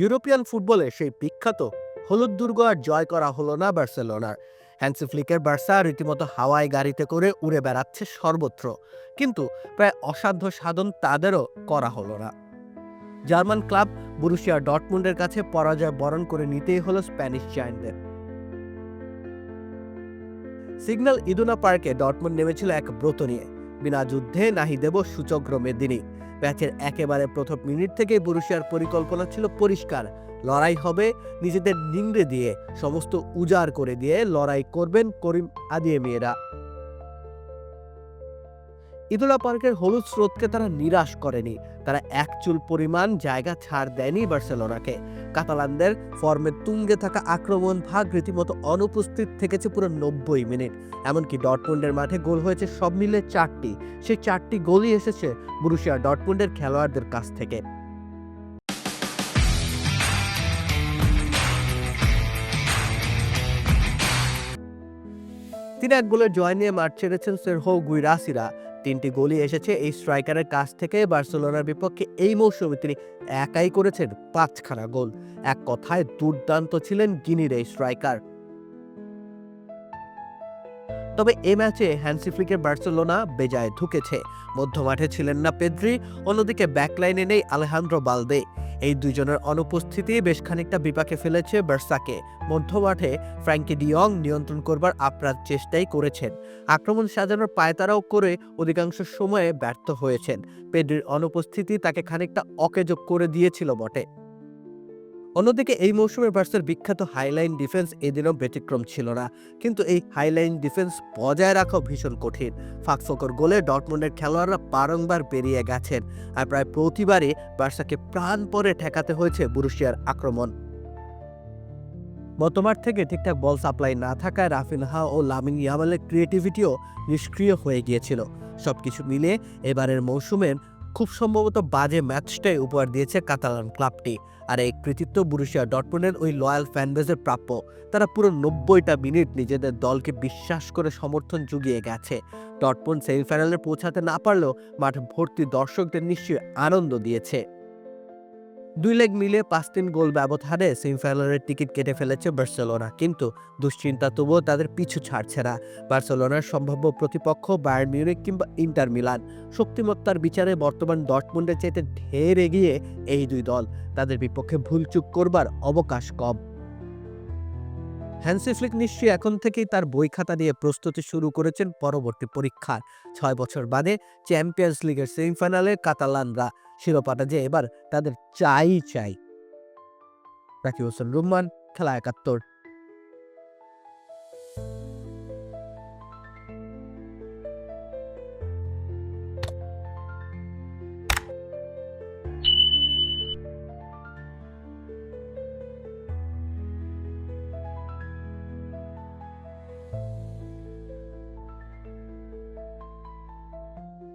European ফুটবলে সেই বিখ্যাত হলুদ দুর্গ আর জয় করা হলো না বার্সেলোনার। হ্যান্সি ফ্লিকের বার্সা রীতিমতো হাওয়াই গাড়িতে করে উড়ে বেড়াচ্ছে সর্বত্র, কিন্তু প্রায় অসাধ্য সাধন তাদেরও করা হলো না। জার্মান ক্লাব বুরুশিয়া ডটমুন্ডের কাছে পরাজয় বরণ করে নিতেই হলো স্প্যানিশ জায়ান্টদের। সিগন্যাল ইদুনা পার্কে ডটমুন্ড নেমেছিল এক ব্রত নিয়ে। বিনা যুদ্ধে নাহি দেব সূচগ্র মেদিনী ম্যাচের একেবারে প্রথম মিনিট থেকেই বুরুশিয়ার পরিকল্পনা ছিল পরিষ্কার। লড়াই হবে নিজেদের নিংড়ে দিয়ে, সমস্ত উজাড় করে দিয়ে লড়াই করবেন করিম আদিয়ে মেয়েরা ইদুলা পার্কের হলুদ স্রোতকে তারা নিরাশ করেনি। তারা এক চুল পরিমাণ জায়গা ছাড় দেয়নি বার্সেলোনাকে। কাতালানদের ফর্মে তুঙ্গে থাকা আক্রমণ ভাগ রীতিমতো অনুপস্থিত থেকেছে পুরো নব্বই মিনিট। এমনকি ডটমুন্ডের মাঠে গোল হয়েছে সব মিলে চারটি। সেই চারটি গোলই এসেছে বুরুশিয়া ডটমুন্ডের খেলোয়াড়দের কাছ থেকে। তিনি এক গোলের জয় নিয়ে মাঠ ছেড়েছেন সেরহো গুইরাসিরা। তিনটি গোলই এসেছে এই স্ট্রাইকারের কাছ থেকে। বার্সেলোনার বিপক্ষে এই মৌসুমে তিনি একাই করেছেন পাঁচখানা গোল। এক কথায় দুর্দান্ত ছিলেন গিনির এই স্ট্রাইকার। তবে এ ম্যাচে হ্যান্সি ফ্লিকের বার্সেলোনা বেজায় ঢুকেছে। মধ্যমাঠে ছিলেন না পেদ্রি, অন্যদিকে ব্যাকলাইনে নেই আলেহান্দ্র বালদে। এই দুজনের অনুপস্থিতি বেশ খানিকটা বিপাকে ফেলেছে বার্সাকে। মধ্যমাঠে ফ্র্যাঙ্কি ডিয়ং নিয়ন্ত্রণ করবার আপ্রাণ চেষ্টাই করেছেন। আক্রমণ সাজানোর পায়তারাও করে অধিকাংশ সময়ে ব্যর্থ হয়েছেন। পেড্রির অনুপস্থিতি তাকে খানিকটা অকেজব করে দিয়েছিল বটে। অন্যদিকে এই মৌসুমে বার্সার বিখ্যাত হাইলাইন ডিফেন্স এদিনও ব্যতিক্রম ছিল না। কিন্তু এই হাইলাইন ডিফেন্স বজায় রাখাও ভীষণ কঠিন। ফাঁকফোকর গোলে ডটমন্ডের খেলোয়াড়রা বারংবার বেরিয়ে গেছেন আর প্রায় প্রতিবারই বার্সাকে প্রাণপরে ঠেকাতে হয়েছে বুরুশিয়ার আক্রমণ। মতমার থেকে ঠিকঠাক বল সাপ্লাই না থাকায় রাফিনহা ও লামিন ইয়ামালের ক্রিয়েটিভিটিও নিষ্ক্রিয় হয়ে গিয়েছিল। সবকিছু মিলে এবারের মৌসুমের খুব সম্ভবত বাজে ম্যাচটাই উপহার দিয়েছে কাতালান ক্লাবটি। আর এই কৃতিত্ব বুরুশিয়া ডটমুনের ওই লয়াল ফ্যানবেজের প্রাপ্য। তারা পুরো নব্বইটা মিনিট নিজেদের দলকে বিশ্বাস করে সমর্থন জুগিয়ে গেছে। ডটমুন সেমিফাইনালে পৌঁছাতে না পারলেও মাঠ ভর্তি দর্শকদের নিশ্চয়ই আনন্দ দিয়েছে। দুই লেগ মিলে পাঁচ তিন গোল ব্যবধানে সেমিফাইনালের টিকিট কেটে ফেলেছে বার্সেলোনা, কিন্তু দুশ্চিন্তা তবুও তাদের পিছু ছাড়ছে না। বার্সেলোনার সম্ভাব্য প্রতিপক্ষ বায়ার্ন মিউনিক কিংবা ইন্টার মিলান, শক্তিমত্তার বিচারে বর্তমান ডটমুন্ডের চাইতে ঢের এগিয়ে এই দুই দল, তাদের বিপক্ষে ভুলচুক করবার অবকাশ কম। হ্যান্সি ফ্লিক নিশ্চয়ই এখন থেকেই তার বই খাতা নিয়ে প্রস্তুতি শুরু করেছেন পরবর্তী পরীক্ষার। ছয় বছর বাদে চ্যাম্পিয়ন্স লিগের সেমিফাইনালে কাতালানরা শিরোপাটা যে এবার তাদের চাই চাই। রাকিব হোসেন রুম্মান খেলা একাত্তর।